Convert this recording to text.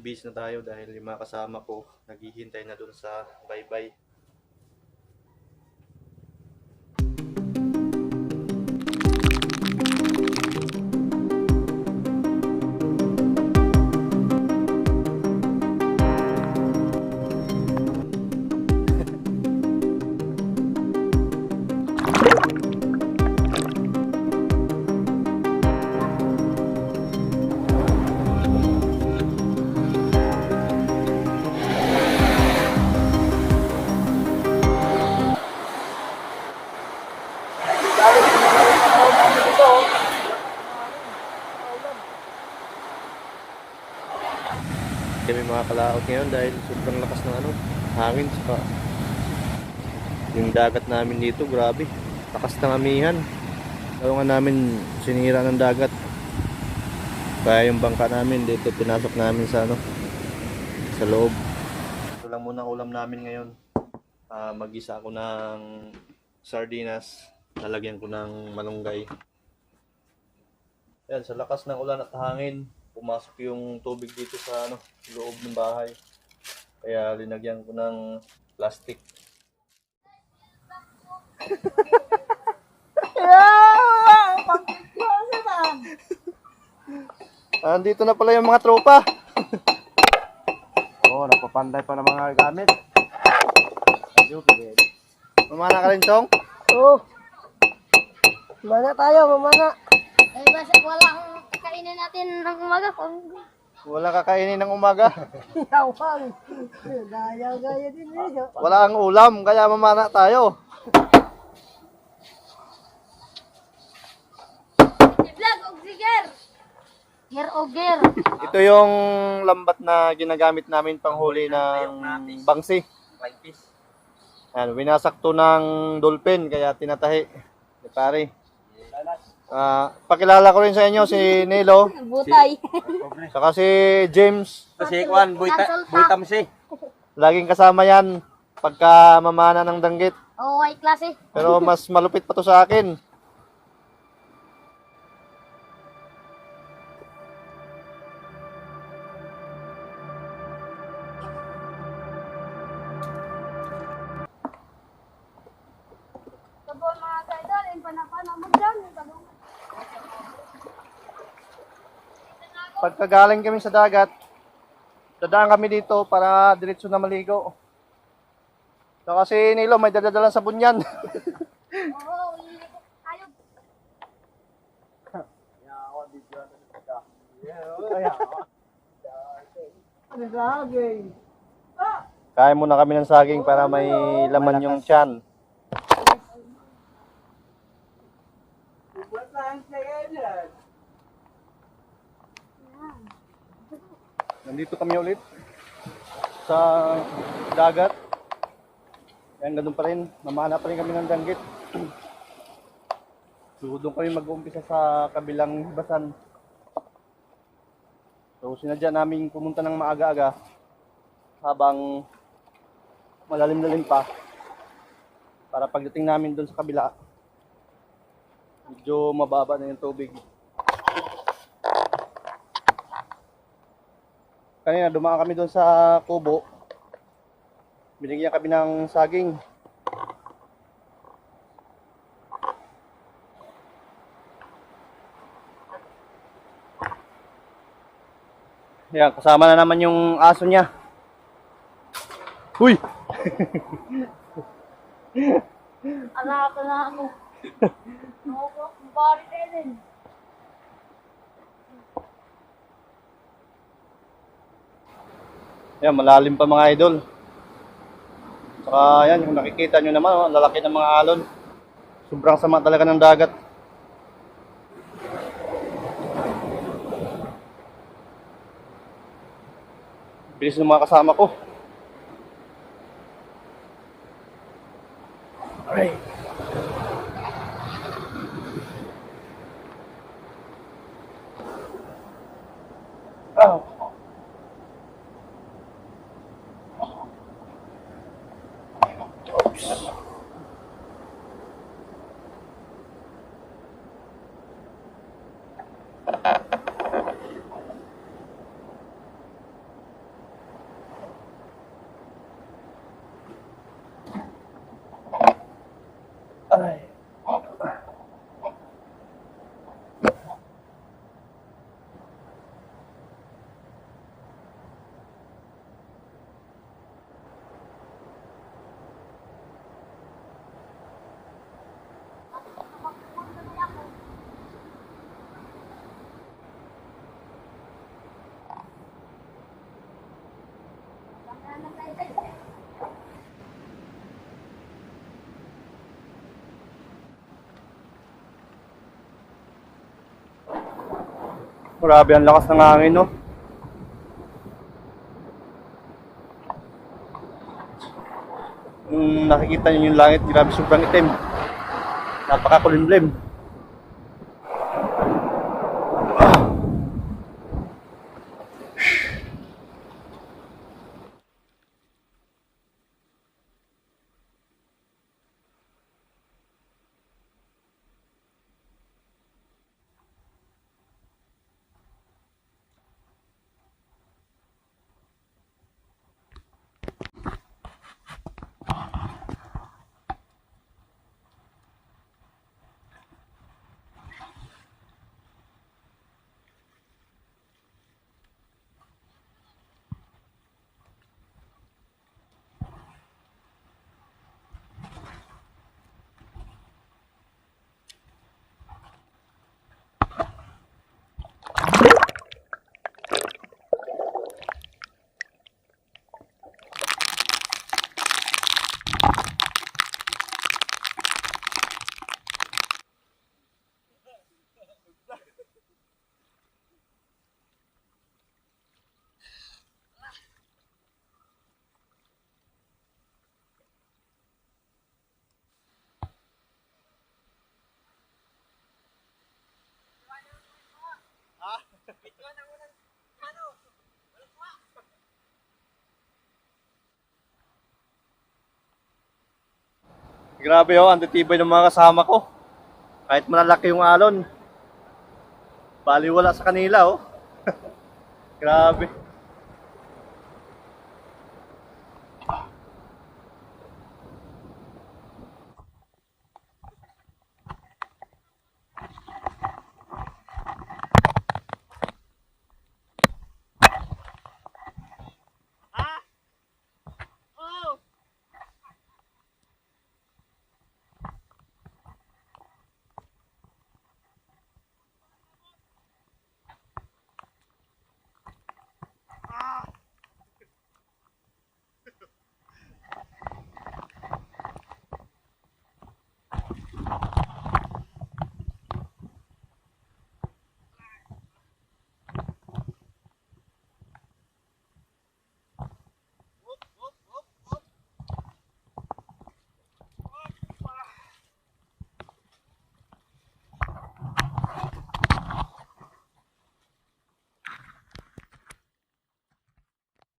Bibis na tayo dahil yung mga kasama ko naghihintay na dun sa bye-bye. Kami mga kalaot ngayon dahil sobrang lakas ng ano, hangin saka yung dagat namin dito, grabe. Lakas ng amihan. Lalo nga namin sinira ng dagat. Kaya yung bangka namin dito pinasok namin sa ano sa loob. Ito lang muna ulam namin ngayon. Ah, mag-isa ako ng sardinas. Lalagyan ko ng malunggay. Yan, sa lakas ng ulan at hangin, pumasok yung tubig dito sa ano, loob ng bahay. Kaya linagyan ko ng plastic. Andito na pala yung mga tropa. Oo, oh, napapanday pa ng mga gamit. Mamana ka rin, Chong? Oo. Mana tayo, mamana. Eh, basta walang kainin natin ng umaga. Kung Wala kakainin ng umaga. Yawang. Gaya-gaya din niyo. Wala ang ulam, kaya mamana tayo. i-vlog og siger. Ger o. Ito yung lambat na ginagamit namin panghuli ng bangsi. Yan, winasak to ng dolphin, kaya tinatahi. Di pare. Ah, pakilala ko rin sa inyo si Nilo, Butay. saka si James. Kasi kwan, buita, pa. buitam si. Laging kasama yan pagka mamana ng danggit. Oo, ay klase. Pero mas malupit pa to sa akin. Pagkagaling kami sa dagat, dadaan kami dito para diretso na maligo. So kasi Nilo, may dadadalan sa bunyan. Oo, saging? Kain muna kami ng saging para may laman yung tiyan. Nandito kami ulit sa dagat. Ayan, ganun pa rin. Mamana pa rin kami ng danggit. So, doon kami mag-uumpisa sa kabilang hibasan. So, sinadya namin pumunta ng maaga-aga habang malalim-lalim pa para pagdating namin doon sa kabila medyo mababa na yung tubig. Kanina dumaan kami doon sa kubo. Binigyan kami ng saging. Yan, kasama na naman yung aso niya. Uy! Anak ko na ako. Oo, bari din. Yan, malalim pa mga idol. Saka yan, kung nakikita nyo naman, oh, lalaki ng mga alon. Sobrang sama talaga ng dagat. Bilis ng mga kasama ko. Peace. Grabe ang lakas ng hangin, no? Kung nakikita niyo yung langit, grabe sobrang itim. Napakakulimlim. Grabe oh, ang titibay ng mga kasama ko. Kahit malalaki yung alon. Baliwala sa kanila oh. Grabe.